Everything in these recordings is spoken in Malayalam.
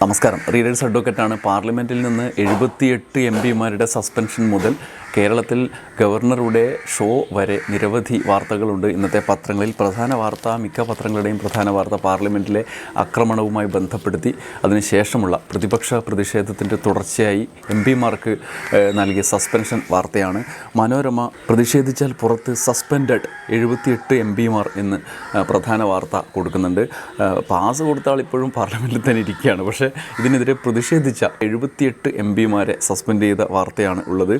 നമസ്കാരം. റീഡേഴ്സ് അഡ്വക്കറ്റാണ് പാർലമെന്റിൽ നിന്ന് എഴുപത്തിയെട്ട് എം പിമാരുടെ സസ്പെൻഷൻ മുതൽ കേരളത്തിൽ ഗവർണറുടെ ഷോ വരെ നിരവധി വാർത്തകളുണ്ട്. ഇന്നത്തെ പത്രങ്ങളിൽ പ്രധാന വാർത്ത മിക്ക പത്രങ്ങളുടെയും പ്രധാന വാർത്ത പാർലമെന്റിലെ ആക്രമണവുമായി ബന്ധപ്പെടുത്തി. അതിനുശേഷമുള്ള പ്രതിപക്ഷ പ്രതിഷേധത്തിന്റെ തുടർച്ചയായി എം പിമാർക്ക് നൽകിയ സസ്പെൻഷൻ വാർത്തയാണ്. മനോരമ പ്രതിഷേധിച്ചാൽ പുറത്ത് സസ്പെൻഡഡ് എഴുപത്തിയെട്ട് എം പിമാർ എന്ന് പ്രധാന വാർത്ത കൊടുക്കുന്നുണ്ട്. പാസ് കൊടുത്ത ഇപ്പോഴും പാർലമെന്റിൽ തന്നെ ഇരിക്കുകയാണ്. പക്ഷേ ഇതിനെതിരെ പ്രതിഷേധിച്ച എഴുപത്തിയെട്ട് എം പിമാരെ സസ്പെൻഡ് ചെയ്ത വാർത്തയാണ് ഉള്ളത്.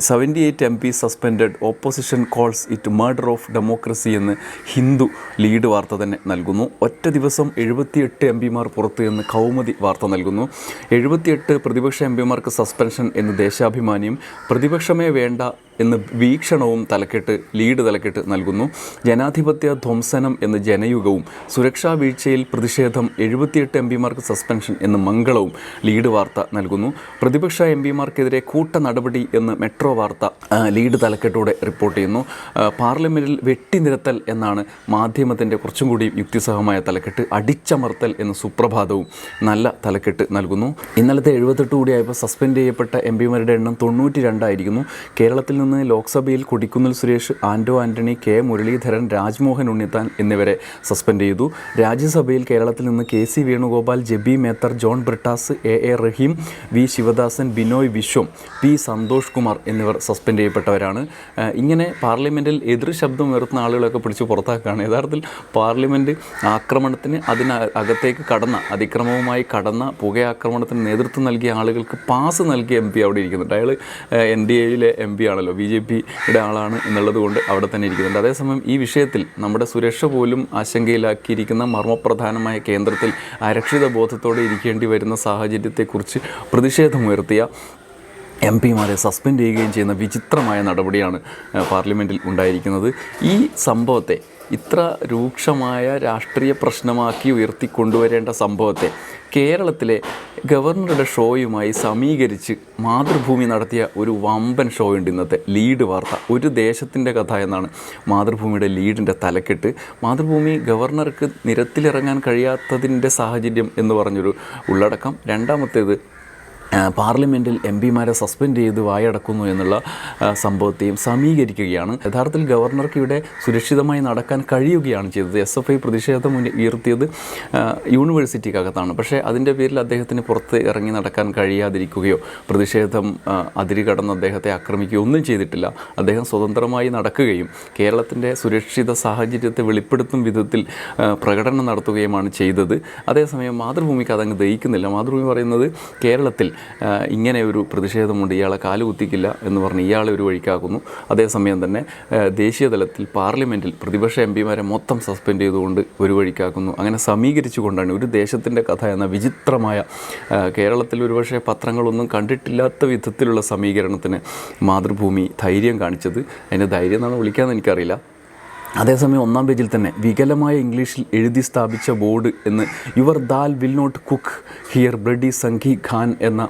Seventy eight M P suspended opposition calls it murder of democracy എന്ന് ഹിന്ദു ലീഡ് വാർത്ത തന്നെ നൽകുന്നു. ഒറ്റ ദിവസം എഴുപത്തിയെട്ട് എം പിമാർ പുറത്ത് എന്ന് കൗമുദി വാർത്ത നൽകുന്നു. എഴുപത്തിയെട്ട് പ്രതിപക്ഷ എം പിമാർക്ക് സസ്പെൻഷൻ എന്ന് ദേശാഭിമാനിയും പ്രതിപക്ഷമേ വേണ്ട എന്ന് വീക്ഷണവും തലക്കെട്ട് ലീഡ് തലക്കെട്ട് നൽകുന്നു. ജനാധിപത്യ ധ്വംസനം എന്ന് ജനയുഗവും സുരക്ഷാ വീഴ്ചയിൽ പ്രതിഷേധം എഴുപത്തിയെട്ട് എം പിമാർക്ക് സസ്പെൻഷൻ എന്ന് മംഗളവും ലീഡ് വാർത്ത നൽകുന്നു. പ്രതിപക്ഷ എം പിമാർക്കെതിരെ കൂട്ട നടപടി എന്ന് മെട്രോ വാർത്ത ലീഡ് തലക്കെട്ടോടെ റിപ്പോർട്ട് ചെയ്യുന്നു. പാർലമെന്റിൽ വെട്ടിനിരത്തൽ എന്നാണ് മാധ്യമത്തിന്റെ കുറച്ചും കൂടി യുക്തിസഹമായ തലക്കെട്ട്. അടിച്ചമർത്തൽ എന്ന സുപ്രഭാതവും നല്ല തലക്കെട്ട് നൽകുന്നു. ഇന്നലത്തെ എഴുപത്തെട്ട് കൂടിയായപ്പോൾ സസ്പെൻഡ് ചെയ്യപ്പെട്ട എം പിമാരുടെ എണ്ണം തൊണ്ണൂറ്റി രണ്ടായിരിക്കുന്നു കേരളത്തിൽ നിന്ന് ലോക്സഭയിൽ കൊടിക്കുന്നിൽ സുരേഷ് ആൻഡോ ആന്റണി കെ മുരളീധരൻ രാജ്മോഹൻ ഉണ്ണിത്താൻ എന്നിവരെ സസ്പെൻഡ് ചെയ്തു. രാജ്യസഭയിൽ കേരളത്തിൽ നിന്ന് K C Venugopal Jebi Mather John Brittas A A Rahim V Sivadasan Binoy Viswam P Santhosh Kumar എന്നിവർ സസ്പെൻഡ് ചെയ്യപ്പെട്ടവരാണ്. ഇങ്ങനെ പാർലമെന്റിൽ എതിർ ശബ്ദം ഉയർത്തുന്ന ആളുകളൊക്കെ പിടിച്ച് പുറത്താക്കുകയാണ്. യഥാർത്ഥത്തിൽ പാർലമെന്റ് ആക്രമണത്തിന് അതിന് അകത്തേക്ക് കടന്ന അതിക്രമവുമായി കടന്ന പുകയാക്രമണത്തിന് നേതൃത്വം നൽകിയ ആളുകൾക്ക് പാസ് നൽകിയ എം പി അവിടെ ഇരിക്കുന്നുണ്ട്. അയാൾ എൻ ഡി എയിലെ എം പി ആണല്ലോ. ബി ജെ പിയുടെ ആളാണ് എന്നുള്ളത് കൊണ്ട് അവിടെ തന്നെ ഇരിക്കുന്നുണ്ട്. അതേസമയം ഈ വിഷയത്തിൽ നമ്മുടെ സുരക്ഷ പോലും ആശങ്കയിലാക്കിയിരിക്കുന്ന മർമ്മപ്രധാനമായ കേന്ദ്രത്തിൽ അരക്ഷിത ബോധത്തോടെ ഇരിക്കേണ്ടി വരുന്ന സാഹചര്യത്തെക്കുറിച്ച് പ്രതിഷേധമുയർത്തിയ എം പിമാരെ സസ്പെൻഡ് ചെയ്യുകയും ചെയ്യുന്ന വിചിത്രമായ നടപടിയാണ് പാർലമെന്റിൽ ഉണ്ടായിരിക്കുന്നത്. ഈ സംഭവത്തെ ഇത്ര രൂക്ഷമായ രാഷ്ട്രീയ പ്രശ്നമാക്കി ഉയർത്തിക്കൊണ്ടുവരേണ്ട സംഭവത്തെ കേരളത്തിലെ ഗവർണറുടെ ഷോയുമായി സമീകരിച്ച് മാതൃഭൂമി നടത്തിയ ഒരു വമ്പൻ ഷോ ഉണ്ട് ഇന്നത്തെ ലീഡ് വാർത്ത. ഒരു ദേശത്തിന്റെ കഥ എന്നാണ് മാതൃഭൂമിയുടെ ലീഡിന്റെ തലക്കെട്ട്. മാതൃഭൂമി ഗവർണർക്ക് നിരത്തിലിറങ്ങാൻ കഴിയാത്തതിന്റെ സാഹചര്യം എന്ന് പറഞ്ഞൊരു ഉള്ളടക്കം. രണ്ടാമത്തേത് പാർലമെന്റിൽ എം പിമാരെ സസ്പെൻഡ് ചെയ്ത് വായടക്കുന്നു എന്നുള്ള സംഭവത്തെയും സമീകരിക്കുകയാണ്. യഥാർത്ഥത്തിൽ ഗവർണർക്ക് ഇവിടെ സുരക്ഷിതമായി നടക്കാൻ കഴിയുകയാണ് ചെയ്തത്. എസ് എഫ് ഐ പ്രതിഷേധം ഉയർത്തിയത് യൂണിവേഴ്സിറ്റിക്കകത്താണ്. പക്ഷേ അതിന്റെ പേരിൽ അദ്ദേഹത്തിന് പുറത്ത് ഇറങ്ങി നടക്കാൻ കഴിയാതിരിക്കുകയോ പ്രതിഷേധം അതിരി കടന്ന് അദ്ദേഹത്തെ ആക്രമിക്കുകയോ ഒന്നും ചെയ്തിട്ടില്ല. അദ്ദേഹം സ്വതന്ത്രമായി നടക്കുകയും കേരളത്തിന്റെ സുരക്ഷിത സാഹചര്യത്തെ വെളിപ്പെടുത്തും വിധത്തിൽ പ്രകടനം നടത്തുകയുമാണ് ചെയ്തത്. അതേസമയം മാതൃഭൂമിക്ക് അതങ്ങ് ദഹിക്കുന്നില്ല. മാതൃഭൂമി പറയുന്നത് കേരളത്തിൽ ഇങ്ങനെ ഒരു പ്രതിഷേധമുണ്ട്. ഇയാളെ കാൽ കുത്തിക്കില്ല എന്ന് പറഞ്ഞ് ഇയാളെ ഒരു വഴിക്കാക്കുന്നു. അതേസമയം തന്നെ ദേശീയ തലത്തിൽ പാർലമെന്റിൽ പ്രതിപക്ഷ എം പിമാരെ മൊത്തം സസ്പെൻഡ് ചെയ്തുകൊണ്ട് ഒരു വഴിക്കാക്കുന്നു. അങ്ങനെ സമീകരിച്ചു സമീകരിച്ചുകൊണ്ടാണ് ഒരു ദേശത്തിന്റെ കഥ എന്ന വിചിത്രമായ കേരളത്തിൽ ഒരുപക്ഷെ പത്രങ്ങളൊന്നും കണ്ടിട്ടില്ലാത്ത വിധത്തിലുള്ള സമീകരണത്തിന് മാതൃഭൂമി ധൈര്യം കാണിച്ചത്. അതിന്റെ ധൈര്യം എന്നാണ് വിളിക്കാമെന്ന് എനിക്കറിയില്ല. അതേസമയം ഒന്നാം പേജിൽ തന്നെ വികലമായ ഇംഗ്ലീഷിൽ എഴുതി സ്ഥാപിച്ച ബോർഡ് എന്ന് your dal will not cook here bloody sanghi Khan എന്ന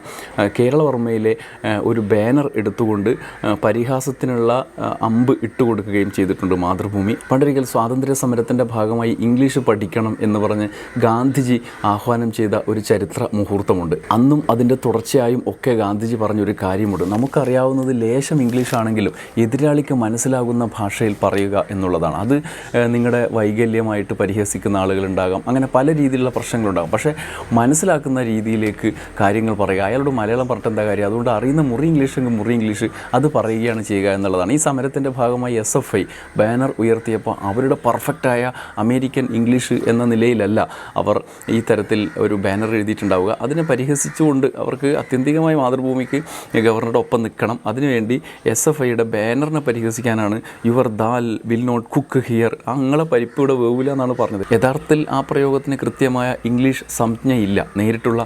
കേരളവർമ്മയിലെ ഒരു ബാനർ എടുത്തുകൊണ്ട് പരിഹാസത്തിനുള്ള അമ്പ് അമ്പ് ഇട്ടുകൊടുക്കുകയും ചെയ്തിട്ടുണ്ട് മാതൃഭൂമി. പണ്ടൊരിക്കൽ സ്വാതന്ത്ര്യ സമരത്തിന്റെ ഭാഗമായി ഇംഗ്ലീഷ് പഠിക്കണം എന്ന് പറഞ്ഞ് ഗാന്ധിജി ആഹ്വാനം ചെയ്ത ഒരു ചരിത്ര മുഹൂർത്തമുണ്ട്. അന്നും അതിന്റെ തുടർച്ചയായും ഒക്കെ ഗാന്ധിജി പറഞ്ഞൊരു കാര്യമുണ്ട്. നമുക്കറിയാവുന്നത് ലേശം ഇംഗ്ലീഷാണെങ്കിലും എതിരാളിക്ക് മനസ്സിലാകുന്ന ഭാഷയിൽ പറയുക എന്നുള്ളതാണ്. അത് നിങ്ങളുടെ വൈകല്യമായിട്ട് പരിഹസിക്കുന്ന ആളുകളുണ്ടാകാം. അങ്ങനെ പല രീതിയിലുള്ള പ്രശ്നങ്ങളുണ്ടാകും. പക്ഷേ മനസ്സിലാക്കുന്ന രീതിയിലേക്ക് കാര്യങ്ങൾ പറയുക. അയാളോട് മലയാളം പറഞ്ഞിട്ട് എന്താ കാര്യം? അതുകൊണ്ട് അറിയുന്ന മുറി ഇംഗ്ലീഷ് എങ്കിൽ മുറി ഇംഗ്ലീഷ് അത് പറയുകയാണ് ചെയ്യുക എന്നുള്ളതാണ്. ഈ സമരത്തിന്റെ ഭാഗമായി എസ് എഫ് ഐ ബാനർ ഉയർത്തിയപ്പോൾ അവരുടെ പെർഫെക്റ്റായ അമേരിക്കൻ ഇംഗ്ലീഷ് എന്ന നിലയിലല്ല അവർ ഈ തരത്തിൽ ഒരു ബാനർ എഴുതിയിട്ടുണ്ടാവുക. അതിനെ പരിഹസിച്ചുകൊണ്ട് അവർക്ക് അത്യന്തികമായി മാതൃഭൂമിക്ക് ഗവർണറുടെ ഒപ്പം നിൽക്കണം. അതിനുവേണ്ടി എസ് എഫ് ഐയുടെ ബാനറിനെ പരിഹസിക്കാനാണ് your dal will not cook here അങ്ങളെ പരിപ്പ് വേവില്ല എന്നാണ് പറഞ്ഞത്. യഥാർത്ഥത്തിൽ ആ പ്രയോഗത്തിന് കൃത്യമായ ഇംഗ്ലീഷ് സംജ്ഞയില്ല. നേരിട്ടുള്ള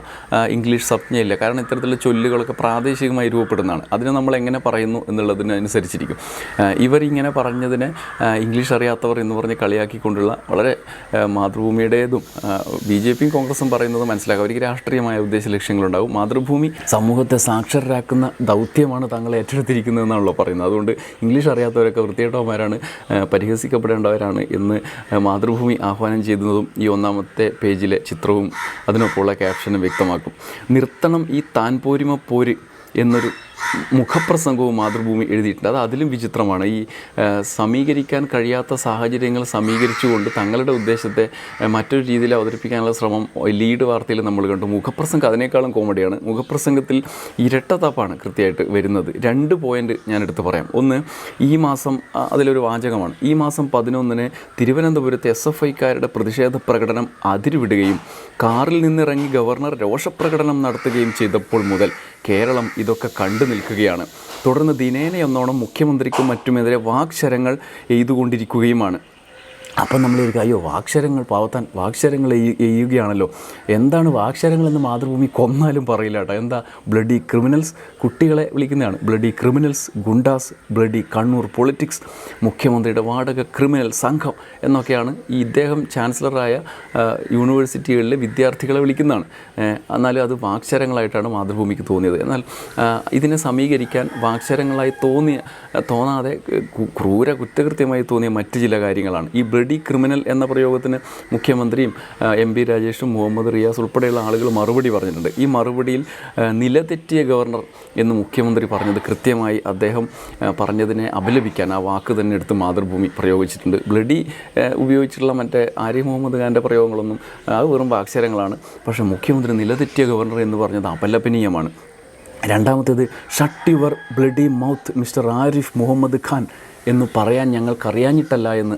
ഇംഗ്ലീഷ് സംജ്ഞയില്ല. കാരണം ഇത്തരത്തിലുള്ള ചൊല്ലുകളൊക്കെ പ്രാദേശികമായി രൂപപ്പെടുന്നതാണ്. അതിനെ നമ്മൾ എങ്ങനെ പറയുന്നു എന്നുള്ളതിനനുസരിച്ചിരിക്കും ഇവരിങ്ങനെ പറഞ്ഞതിനെ ഇംഗ്ലീഷ് അറിയാത്തവർ എന്ന് പറഞ്ഞ് കളിയാക്കിക്കൊണ്ടുള്ള വളരെ മാതൃഭൂമിയുടേതും ബി ജെ പിയും കോൺഗ്രസും പറയുന്നത് മനസ്സിലാക്കുക അവർക്ക് രാഷ്ട്രീയമായ ഉദ്ദേശ ലക്ഷ്യങ്ങളുണ്ടാവും. മാതൃഭൂമി സമൂഹത്തെ സാക്ഷരരാക്കുന്ന ദൗത്യമാണ് തങ്ങൾ ഏറ്റെടുത്തിരിക്കുന്നതെന്നാണല്ലോ പറയുന്നത്. അതുകൊണ്ട് ഇംഗ്ലീഷ് അറിയാത്തവരൊക്കെ വൃത്തിയേട്ടവന്മാരാണ് ആ, പരിഹസിക്കപ്പെടേണ്ടവരാണ് എന്ന് മാതൃഭൂമി ആഹ്വാനം ചെയ്യുന്നതും ഈ ഒന്നാമത്തെ പേജിലെ ചിത്രവും അതിനൊപ്പമുള്ള ക്യാപ്ഷനും വ്യക്തമാക്കും. നിർത്തണം ഈ താൻ പോരിമ പോര് എന്നൊരു മുഖപ്രസംഗവും മാതൃഭൂമി എഴുതിയിട്ടുണ്ട്. അത് അതിലും വിചിത്രമാണ്. ഈ സമീകരിക്കാൻ കഴിയാത്ത സാഹചര്യങ്ങൾ സമീകരിച്ചുകൊണ്ട് തങ്ങളുടെ ഉദ്ദേശത്തെ മറ്റൊരു രീതിയിൽ അവതരിപ്പിക്കാനുള്ള ശ്രമം ലീഡ് വാർത്തയിൽ നമ്മൾ കണ്ടു. മുഖപ്രസംഗം അതിനേക്കാളും കോമഡിയാണ്. മുഖപ്രസംഗത്തിൽ ഇരട്ടത്താപ്പാണ് കൃത്യമായിട്ട് വരുന്നത്. രണ്ട് പോയിന്റ് ഞാൻ എടുത്ത് പറയാം. ഒന്ന് ഈ മാസം അതിലൊരു വാചകമാണ്. ഈ മാസം പതിനൊന്നിന് തിരുവനന്തപുരത്ത് എസ് എഫ് ഐക്കാരുടെ പ്രതിഷേധ പ്രകടനം അതിരുവിടുകയും കാറിൽ നിന്നിറങ്ങി ഗവർണർ രോഷപ്രകടനം നടത്തുകയും ചെയ്തപ്പോൾ മുതൽ കേരളം ഇതൊക്കെ കണ്ടു നിൽക്കുകയാണ്. തുടർന്ന് ദിനേനയൊന്നോണം മുഖ്യമന്ത്രിക്കും മറ്റുമെതിരെ വാക്ശരങ്ങൾ എയ്തുകൊണ്ടിരിക്കുകയുമാണ്. അപ്പം ഒരു അയ്യോ വാക്ഷരങ്ങൾ പാവത്താൻ വാക്ഷരങ്ങൾ എയ്യു- എയ്യുകയാണല്ലോ. എന്താണ് വാക്ഷരങ്ങളെന്ന് മാതൃഭൂമി കൊന്നാലും പറയില്ല കേട്ടോ. എന്താ? ബ്ലഡി ക്രിമിനൽസ് കുട്ടികളെ വിളിക്കുന്നതാണ്. Bloody criminals goondas bloody Kannur politics മുഖ്യമന്ത്രിയുടെ വാടക ക്രിമിനൽ സംഘം എന്നൊക്കെയാണ് ഈ ഇദ്ദേഹം ചാൻസലറായ യൂണിവേഴ്സിറ്റികളിലെ വിദ്യാർത്ഥികളെ വിളിക്കുന്നതാണ്. എന്നാലും അത് വാക്ഷരങ്ങളായിട്ടാണ് മാതൃഭൂമിക്ക് തോന്നിയത്. എന്നാൽ ഇതിനെ സമീകരിക്കാൻ വാക്ഷരങ്ങളായി തോന്നിയ തോന്നാതെ ക്രൂര കുറ്റകൃത്യമായി തോന്നിയ മറ്റ് ചില കാര്യങ്ങളാണ്. ഈ ക്രിമിനൽ എന്ന പ്രയോഗത്തിന് മുഖ്യമന്ത്രിയും എം പി രാജേഷും മുഹമ്മദ് റിയാസ് ഉൾപ്പെടെയുള്ള ആളുകൾ മറുപടി പറഞ്ഞിട്ടുണ്ട്. ഈ മറുപടിയിൽ നിലതെറ്റിയ ഗവർണർ എന്ന് മുഖ്യമന്ത്രി പറഞ്ഞത് കൃത്യമായി അദ്ദേഹം പറഞ്ഞതിനെ അപലപിക്കാൻ ആ വാക്ക് തന്നെ എടുത്ത് മാതൃഭൂമി പ്രയോഗിച്ചിട്ടുണ്ട്. ബ്ലഡി ഉപയോഗിച്ചിട്ടുള്ള മറ്റേ ആര്യ മുഹമ്മദ് ഖാന്റെ പ്രയോഗങ്ങളൊന്നും അത് വെറും വാക്സരങ്ങളാണ്. പക്ഷേ മുഖ്യമന്ത്രി നിലതെറ്റിയ ഗവർണർ എന്ന് പറഞ്ഞത് അപലപനീയമാണ്. രണ്ടാമത്തേത് shut your bloody mouth mister Arif Mohammad Khan. എന്ന് പറയാൻ ഞങ്ങൾക്കറിയാഞ്ഞിട്ടല്ല എന്ന്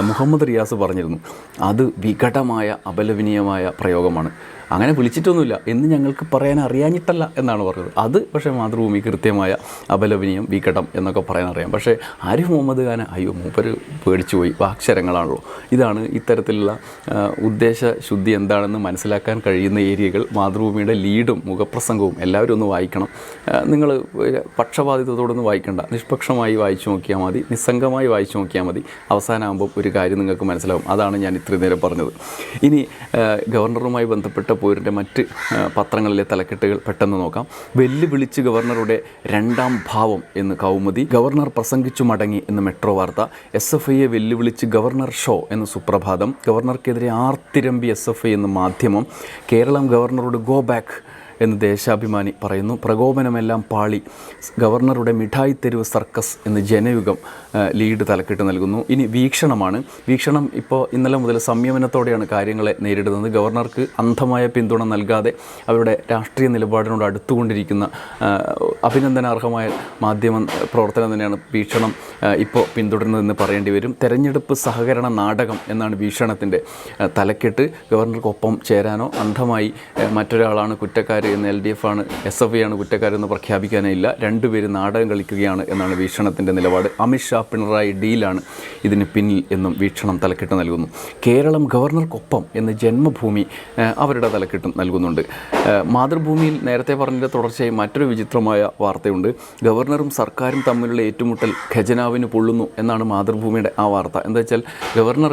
മുഹമ്മദ് റിയാസ് പറഞ്ഞിരുന്നു. അത് വികടമായ അപലപനീയമായ പ്രയോഗമാണ്. അങ്ങനെ വിളിച്ചിട്ടൊന്നുമില്ല. എന്ന് ഞങ്ങൾക്ക് പറയാൻ അറിയാഞ്ഞിട്ടല്ല എന്നാണ് പറഞ്ഞത്. അത് പക്ഷേ മാതൃഭൂമി കൃത്യമായ അപലപനീയം വികടം എന്നൊക്കെ പറയാൻ അറിയാം. പക്ഷേ ആരിഫ് മുഹമ്മദ് ഖാൻ അയ്യോ മൂപ്പര് പേടിച്ചു പോയി. വാക്ഷരങ്ങളാണല്ലോ ഇതാണ് ഇത്തരത്തിലുള്ള ഉദ്ദേശ ശുദ്ധി എന്താണെന്ന് മനസ്സിലാക്കാൻ കഴിയുന്ന ഏരിയകൾ. മാതൃഭൂമിയുടെ ലീഡും മുഖപ്രസംഗവും എല്ലാവരും ഒന്ന് വായിക്കണം. നിങ്ങൾ പക്ഷപാതിത്വത്തോടൊന്ന് വായിക്കണ്ട. നിഷ്പക്ഷമായി വായിച്ചു നോക്കിയാൽ മതി. നിസ്സംഗമായി വായിച്ചു നോക്കിയാൽ മതി. അവസാനമാകുമ്പോൾ ഒരു കാര്യം നിങ്ങൾക്ക് മനസ്സിലാവും. അതാണ് ഞാൻ ഇത്രയും നേരം പറഞ്ഞത്. ഇനി ഗവർണറുമായി ബന്ധപ്പെട്ട പോരിന്റെ മറ്റ് പത്രങ്ങളിലെ തലക്കെട്ടുകൾ പെട്ടെന്ന് നോക്കാം. വെല്ലുവിളിച്ച് ഗവർണറുടെ രണ്ടാം ഭാവം എന്ന് കൗമുദി ഗവർണർ പ്രസംഗിച്ചു മടങ്ങി എന്ന് മെട്രോ വാർത്ത എസ് എഫ് ഐയെ വെല്ലുവിളിച്ച് ഗവർണർ ഷോ എന്ന് സുപ്രഭാതം ഗവർണർക്കെതിരെ ആർത്തിരമ്പി എസ് എഫ് ഐ എന്ന് മാധ്യമം കേരളം ഗവർണറോട് ഗോ ബാക്ക് എന്ന് ദേശാഭിമാനി പറയുന്നു. പ്രകോപനമെല്ലാം പാളി. ഗവർണറുടെ മിഠായി തെരുവ് സർക്കസ് എന്ന് ജനയുഗം ലീഡ് തലക്കെട്ട് നൽകുന്നു. ഇനി വീക്ഷണമാണ്. വീക്ഷണം ഇപ്പോൾ ഇന്നലെ മുതൽ സംയമനത്തോടെയാണ് കാര്യങ്ങളെ നേരിടുന്നത്. ഗവർണർക്ക് അന്ധമായ പിന്തുണ നൽകാതെ അവരുടെ രാഷ്ട്രീയ നിലപാടിനോട് അടുത്തുകൊണ്ടിരിക്കുന്ന അഭിനന്ദനാർഹമായ മാധ്യമ പ്രവർത്തനം തന്നെയാണ് വീക്ഷണം ഇപ്പോൾ പിന്തുടരുന്നതെന്ന് പറയേണ്ടി വരും. തെരഞ്ഞെടുപ്പ് സഹകരണ നാടകം എന്നാണ് വീക്ഷണത്തിന്റെ തലക്കെട്ട്. ഗവർണർക്കൊപ്പം ചേരാനോ അന്ധമായി മറ്റൊരാളാണ് കുറ്റക്കാർ എന്ന് എൽ ഡി എഫ് ആണ് എസ് എഫ് ഐ ആണ് കുറ്റക്കാരെന്ന് പ്രഖ്യാപിക്കാനേ ഇല്ല. രണ്ടുപേരും നാടകം കളിക്കുകയാണ് എന്നാണ് വീക്ഷണത്തിന്റെ നിലപാട്. അമിത്ഷാ പിണറായി ഡീലാണ് ഇതിന് പിന്നിൽ എന്നും വീക്ഷണം തലക്കെട്ട് നൽകുന്നു. കേരളം ഗവർണർക്കൊപ്പം എന്ന ജന്മഭൂമി അവരുടെ തലക്കെട്ടും നൽകുന്നുണ്ട്. മാതൃഭൂമിയിൽ നേരത്തെ പറഞ്ഞതിന്റെ തുടർച്ചയായി മറ്റൊരു വിചിത്രമായ വാർത്തയുണ്ട്. ഗവർണറും സർക്കാരും തമ്മിലുള്ള ഏറ്റുമുട്ടൽ ഖജനാവിന് പൊള്ളുന്നു എന്നാണ് മാതൃഭൂമിയുടെ ആ വാർത്ത. എന്താ വെച്ചാൽ ഗവർണർ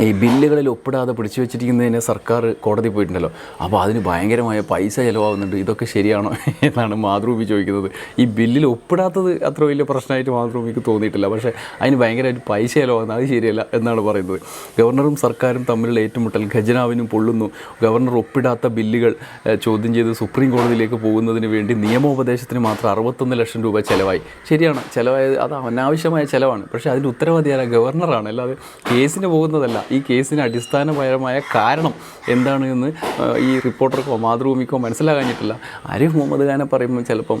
ഈ ബില്ലുകളിൽ ഒപ്പിടാതെ പിടിച്ചു വെച്ചിരിക്കുന്നതിന് സർക്കാർ കോടതി പോയിട്ടുണ്ടല്ലോ. അപ്പോൾ അതിന് ഭയങ്കരമായ പൈസ ചിലവാകുന്നുണ്ട്. ഇതൊക്കെ ശരിയാണോ എന്നാണ് മാതൃഭൂമി ചോദിക്കുന്നത്. ഈ ബില്ലിൽ ഒപ്പിടാത്തത് അത്ര വലിയ പ്രശ്നമായിട്ട് മാതൃഭൂമിക്ക് തോന്നിയിട്ടില്ല. പക്ഷേ അതിന് ഭയങ്കരമായിട്ട് പൈസ ചിലവാകുന്നത് അത് ശരിയല്ല എന്നാണ് പറയുന്നത്. ഗവർണറും സർക്കാരും തമ്മിലുള്ള ഏറ്റുമുട്ടൽ ഖജനാവിനും പൊള്ളുന്നു. ഗവർണർ ഒപ്പിടാത്ത ബില്ലുകൾ ചോദ്യം ചെയ്ത് സുപ്രീം കോടതിയിലേക്ക് പോകുന്നതിന് വേണ്ടി നിയമോപദേശത്തിന് മാത്രം അറുപത്തൊന്ന് ലക്ഷം രൂപ ചിലവായി. ശരിയാണ്. ചിലവായത് അത് അനാവശ്യമായ ചിലവാണ്. പക്ഷേ അതിന്റെ ഉത്തരവാദിയായ ഗവർണറാണ്. അല്ലാതെ കേസിന് പോകുന്നതല്ല. ഈ കേസിന് അടിസ്ഥാനപരമായ കാരണം എന്താണ് എന്ന് ഈ റിപ്പോർട്ടർക്കോ മാതൃഭൂമിക്കോ മനസ്സിലാകാഞ്ഞിട്ടില്ല. ആരിഫ് മുഹമ്മദ് ഖാനെ പറയുമ്പോൾ ചിലപ്പം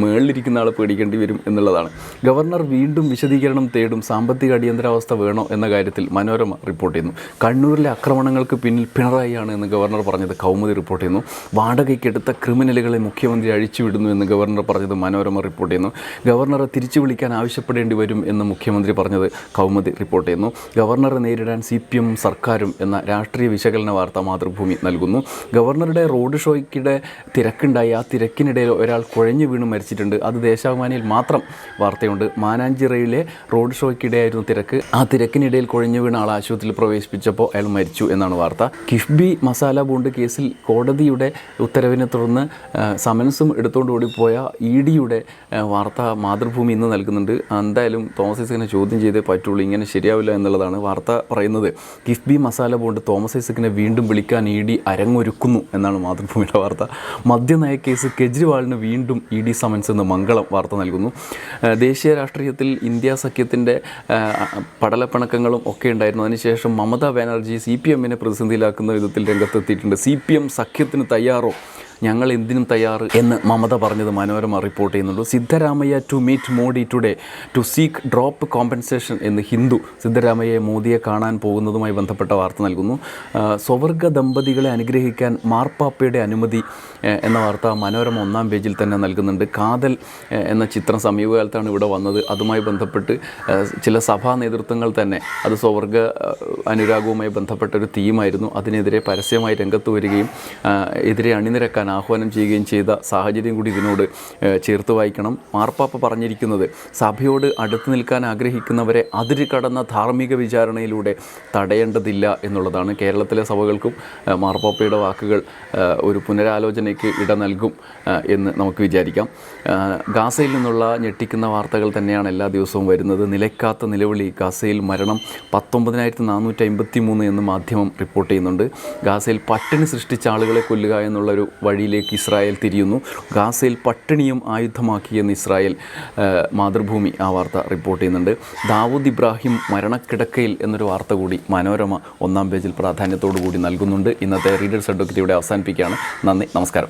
മേളിലിരിക്കുന്ന ആളെ പേടിക്കേണ്ടി വരും എന്നുള്ളതാണ്. ഗവർണർ വീണ്ടും വിശദീകരണം തേടും സാമ്പത്തിക അടിയന്തരാവസ്ഥ വേണോ എന്ന കാര്യത്തിൽ മനോരമ റിപ്പോർട്ട് ചെയ്യുന്നു. കണ്ണൂരിലെ ആക്രമണങ്ങൾക്ക് പിന്നിൽ പിണറായിയാണ് എന്ന് ഗവർണർ പറഞ്ഞത് കൗമുദി റിപ്പോർട്ട് ചെയ്യുന്നു. വാടകയ്ക്കെടുത്ത ക്രിമിനലുകളെ മുഖ്യമന്ത്രി അഴിച്ചുവിടുന്നു എന്ന് ഗവർണർ പറഞ്ഞത് മനോരമ റിപ്പോർട്ട് ചെയ്യുന്നു. ഗവർണറെ തിരിച്ചു വിളിക്കാൻ ആവശ്യപ്പെടേണ്ടി വരും എന്ന് മുഖ്യമന്ത്രി പറഞ്ഞത് കൗമുദി റിപ്പോർട്ട് ചെയ്യുന്നു. ഗവർണറെ നേരിടാൻ നേരിടാൻ സി പി എം സർക്കാരും എന്ന രാഷ്ട്രീയ വിശകലന വാർത്ത മാതൃഭൂമി നൽകുന്നു. ഗവർണറുടെ റോഡ് ഷോയ്ക്കിടെ തിരക്കുണ്ടായി. ആ തിരക്കിനിടയിൽ ഒരാൾ കുഴഞ്ഞു വീണ് മരിച്ചിട്ടുണ്ട്. അത് ദേശാഭിമാനിയിൽ മാത്രം വാർത്തയുണ്ട്. മാനാഞ്ചിറയിലെ റോഡ് ഷോയ്ക്കിടെയായിരുന്നു തിരക്ക്. ആ തിരക്കിനിടയിൽ കുഴഞ്ഞു വീണ ആൾ ആശുപത്രിയിൽ പ്രവേശിപ്പിച്ചപ്പോൾ അയാൾ മരിച്ചു എന്നാണ് വാർത്ത. കിഫ്ബി മസാല ബോണ്ട് കേസിൽ കോടതിയുടെ ഉത്തരവിനെ തുടർന്ന് സമൻസും എടുത്തുകൊണ്ട് ഓടിപ്പോയ ഇ ഡിയുടെ വാർത്ത മാതൃഭൂമി ഇന്ന് നൽകുന്നുണ്ട്. എന്തായാലും തോമസ് ഐസക്കിനെ ചോദ്യം ചെയ്തേ പറ്റുള്ളൂ. ഇങ്ങനെ ശരിയാവില്ല എന്നുള്ളതാണ് വാർത്ത. പറയുന്നത്. കിഫ്ബി മസാല ബോണ്ട് തോമസ് ഐസക്കിനെ വീണ്ടും വിളിക്കാൻ ഇ ഡി അരങ്ങൊരുക്കുന്നു എന്നാണ് മാതൃഭൂമിയുടെ വാർത്ത. മദ്യനയ കേസ് കെജ്രിവാളിന് വീണ്ടും ഇ ഡി സമൻസ് എന്ന് മംഗളം വാർത്ത നൽകുന്നു. ദേശീയ രാഷ്ട്രീയത്തിൽ ഇന്ത്യ സഖ്യത്തിന്റെ പടലപ്പിണക്കങ്ങളും ഒക്കെ ഉണ്ടായിരുന്നു. അതിനുശേഷം മമതാ ബാനർജി സി പി എമ്മിനെ പ്രതിസന്ധിയിലാക്കുന്ന വിധത്തിൽ രംഗത്തെത്തിയിട്ടുണ്ട്. സി പി എം സഖ്യത്തിന് തയ്യാറോ? ഞങ്ങൾ എന്തിനും തയ്യാറ് എന്ന് മമത പറഞ്ഞത് മനോരമ റിപ്പോർട്ട് ചെയ്യുന്നുള്ളൂ Siddaramaiah to meet Modi today to seek drop compensation എന്ന് ഹിന്ദു സിദ്ധരാമയ്യെ മോദിയെ കാണാൻ പോകുന്നതുമായി ബന്ധപ്പെട്ട വാർത്ത നൽകുന്നു. സ്വവർഗ ദമ്പതികളെ അനുഗ്രഹിക്കാൻ മാർപ്പാപ്പയുടെ അനുമതി എന്ന വാർത്ത മനോരമ ഒന്നാം പേജിൽ തന്നെ നൽകുന്നുണ്ട്. കാതൽ എന്ന ചിത്രം സമീപകാലത്താണ് ഇവിടെ വന്നത്. അതുമായി ബന്ധപ്പെട്ട് ചില സഭാ നേതൃത്വങ്ങൾ തന്നെ അത് സ്വവർഗ അനുരാഗവുമായി ബന്ധപ്പെട്ട ഒരു തീമായിരുന്നു. അതിനെതിരെ പരസ്യമായി രംഗത്ത് വരികയും എതിരെ അണിനിരക്കാൻ ആഹ്വാനം ചെയ്യുകയും ചെയ്ത സാഹചര്യം കൂടി ഇതിനോട് ചേർത്ത് വായിക്കണം. മാർപ്പാപ്പ പറഞ്ഞിരിക്കുന്നത് സഭയോട് അടുത്ത് നിൽക്കാൻ ആഗ്രഹിക്കുന്നവരെ അതിര് കടന്ന ധാർമ്മിക വിചാരണയിലൂടെ തടയേണ്ടതില്ല എന്നുള്ളതാണ് കേരളത്തിലെ സഭകൾക്കും മാർപ്പാപ്പയുടെ വാക്കുകൾ ഒരു പുനരാലോചനയ്ക്ക് ഇട നൽകും എന്ന് നമുക്ക് വിചാരിക്കാം. ഗാസയിൽ നിന്നുള്ള ഞെട്ടിക്കുന്ന വാർത്തകൾ തന്നെയാണ് എല്ലാ ദിവസവും വരുന്നത്. നിലയ്ക്കാത്ത നിലവിളി ഗാസയിൽ മരണം പത്തൊമ്പതിനായിരത്തി നാനൂറ്റി അമ്പത്തി മൂന്ന് എന്ന് മാധ്യമം റിപ്പോർട്ട് ചെയ്യുന്നുണ്ട്. ഗാസയിൽ പട്ടിണി സൃഷ്ടിച്ച ആളുകളെ കൊല്ലുക എന്നുള്ളൊരു വഴിയിലേക്ക് ഇസ്രായേൽ തിരിയുന്നു. ഗാസയിൽ പട്ടിണിയും ആയുധമാക്കിയെന്ന് ഇസ്രായേൽ മാതൃഭൂമി ആ വാർത്ത റിപ്പോർട്ട് ചെയ്യുന്നുണ്ട്. ദാവൂദ് ഇബ്രാഹിം മരണക്കിടക്കയിൽ എന്നൊരു വാർത്ത കൂടി മനോരമ ഒന്നാം പേജിൽ പ്രാധാന്യത്തോടു കൂടി നൽകുന്നുണ്ട്. ഇന്നത്തെ റീഡേഴ്സ് അഡ്വക്കറ്റ് ഇവിടെ അവസാനിപ്പിക്കുകയാണ്. നന്ദി നമസ്കാരം.